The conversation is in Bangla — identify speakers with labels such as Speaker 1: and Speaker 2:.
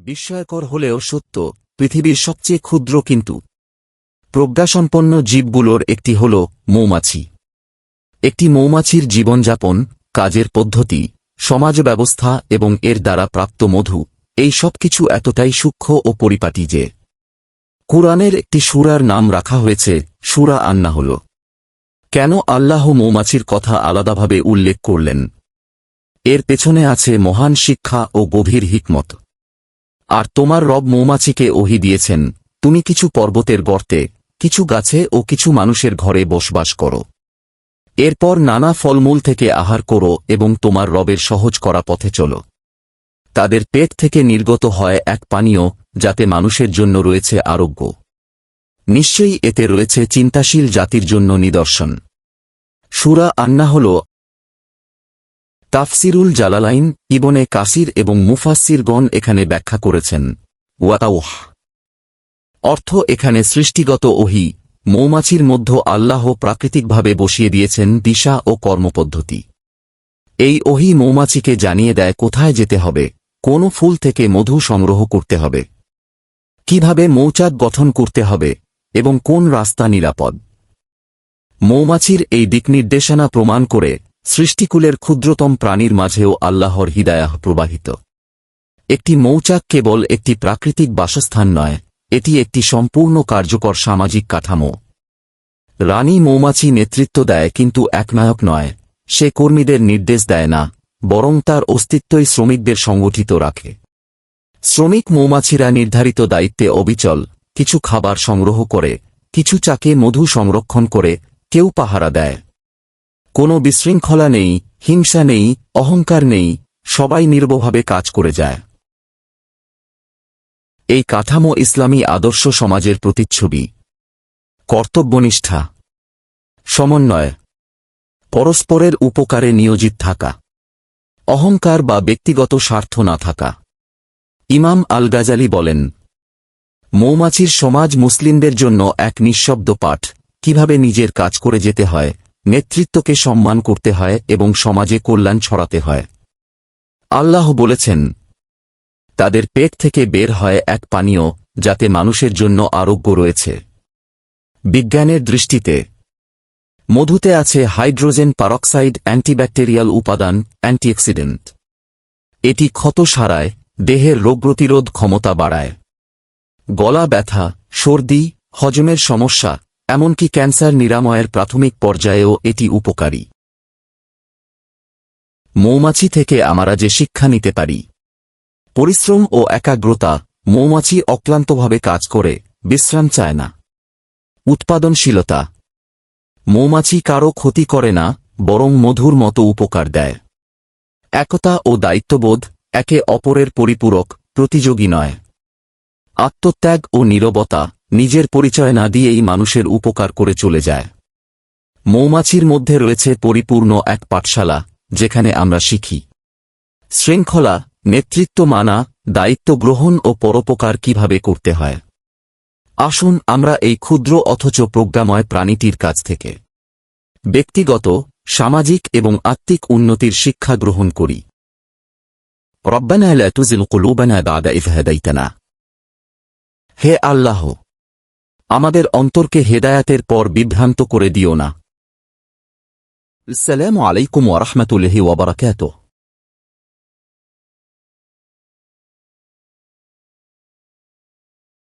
Speaker 1: বিস্ময়কর হলেও সত্য, পৃথিবীর সবচেয়ে ক্ষুদ্র কিন্তু প্রজ্ঞাসম্পন্ন জীবগুলোর একটি হল মৌমাছি। একটি মৌমাছির জীবনযাপন, কাজের পদ্ধতি, সমাজ ব্যবস্থা এবং এর দ্বারা প্রাপ্ত মধু, এই সব কিছু এতটাই সূক্ষ্ম ও পরিপাটি যে কুরআনের একটি সুরার নাম রাখা হয়েছে সুরা আন্না হল কেন আল্লাহ মৌমাছির কথা আলাদাভাবে উল্লেখ করলেন? এর পেছনে আছে মহান শিক্ষা ও গভীর হিকমত। আর তোমার রব মৌমাছিকে ওহি দিয়েছেন, তুমি কিছু পর্বতের গর্তে, কিছু গাছে ও কিছু মানুষের ঘরে বসবাস করো। এরপর নানা ফলমূল থেকে আহার করো এবং তোমার রবের সহজ করা পথে চলো। তাদের পেট থেকে নির্গত হয় এক পানীয়, যাতে মানুষের জন্য রয়েছে আরোগ্য। নিশ্চয়ই এতে রয়েছে চিন্তাশীল জাতির জন্য নিদর্শন। সুরা আন্না হল তাফসিরুল জালালাইন, ইবনে কাসির এবং মুফাসিরগণ এখানে ব্যাখ্যা করেছেন। ওয়াতাউহ। অর্থ এখানে সৃষ্টিগত ওহি, মৌমাছির মধ্য আল্লাহ প্রাকৃতিকভাবে বসিয়ে দিয়েছেন দিশা ও কর্মপদ্ধতি। এই ওহি মৌমাছিকে জানিয়ে দেয় কোথায় যেতে হবে, কোন ফুল থেকে মধু সংগ্রহ করতে হবে, কীভাবে মৌচাক গঠন করতে হবে, এবং কোন রাস্তা নিরাপদ। মৌমাছির এই দিকনির্দেশনা প্রমাণ করে সৃষ্টিকুলের ক্ষুদ্রতম প্রাণীর মাঝেও আল্লাহর হিদায়াহ প্রবাহিত। একটি মৌচাক কেবল একটি প্রাকৃতিক বাসস্থান নয়, এটি একটি সম্পূর্ণ কার্যকর সামাজিক কাঠামো। রানী মৌমাছি নেতৃত্ব দেয় কিন্তু একনায়ক নয়, সে কর্মীদের নির্দেশ দেয় না, বরং তার অস্তিত্বই শ্রমিকদের সংগঠিত রাখে। শ্রমিক মৌমাছিরা নির্ধারিত দায়িত্বে অবিচল, কিছু খাবার সংগ্রহ করে, কিছু চাকে মধু সংরক্ষণ করে, কেউ পাহারা দেয়। কোনো বিশৃঙ্খলা নেই, হিংসা নেই, অহংকার নেই, সবাই নির্বভাবে কাজ করে যায়। এই কাঠামো ইসলামী আদর্শ সমাজের প্রতিচ্ছবি। কর্তব্যনিষ্ঠা। সমন্বয়। পরস্পরের উপকারে নিয়োজিত থাকা। অহংকার বা ব্যক্তিগত স্বার্থ না থাকা। ইমাম আল গাজালি বলেন, মৌমাছির সমাজ মুসলিমদের জন্য এক নিঃশব্দ পাঠ, কীভাবে নিজের কাজ করে যেতে হয় নেতৃত্বকে সম্মান করতে হয় এবং সমাজে কল্যাণ ছড়াতে হয়। আল্লাহ বলেছেন, তাদের পেট থেকে বের হয় এক পানীয়, যাতে মানুষের জন্য আরোগ্য রয়েছে। বিজ্ঞানের দৃষ্টিতে, মধুতে আছে হাইড্রোজেন পারক্সাইড অ্যান্টিব্যাকটেরিয়াল উপাদান, অ্যান্টিঅক্সিডেন্ট। এটি ক্ষত সারায়, দেহের রোগ প্রতিরোধ ক্ষমতা বাড়ায়। গলা ব্যথা, সর্দি, হজমের সমস্যা এমনকি ক্যান্সার নিরাময়ের প্রাথমিক পর্যায়েও এটি উপকারী। মৌমাছি থেকে আমরা যে শিক্ষা নিতে পারি, পরিশ্রম ও একাগ্রতা মৌমাছি অক্লান্তভাবে কাজ করে, বিশ্রাম চায় না। উৎপাদনশীলতা মৌমাছি কারও ক্ষতি করে না, বরং মধুর মতো উপকার দেয়। একতা ও দায়িত্ববোধ একে অপরের পরিপূরক, প্রতিযোগী নয়। আত্মত্যাগ ও নীরবতা নিজের পরিচয় না দিয়েই মানুষের উপকার করে চলে যায়। মৌমাছির মধ্যে রয়েছে পরিপূর্ণ এক পাঠশালা, যেখানে আমরা শিখি। শৃঙ্খলা, নেতৃত্ব মানা, দায়িত্ব গ্রহণ ও পরোপকার কীভাবে করতে হয়। আসুন আমরা এই ক্ষুদ্র অথচ প্রজ্ঞাময় প্রাণীটির কাছ থেকে ব্যক্তিগত, সামাজিক এবং আত্মিক উন্নতির শিক্ষা গ্রহণ করি। তুজিল কুলুবানা বাদা ইয হাদাইতানা। হে আল্লাহ, আমাদের অন্তরকে হেদায়াতের পর বিভ্রান্ত করে দিও না। আলাইকুম ওয়া রাহমাতুল্লাহি ওয়া বারাকাতুহু।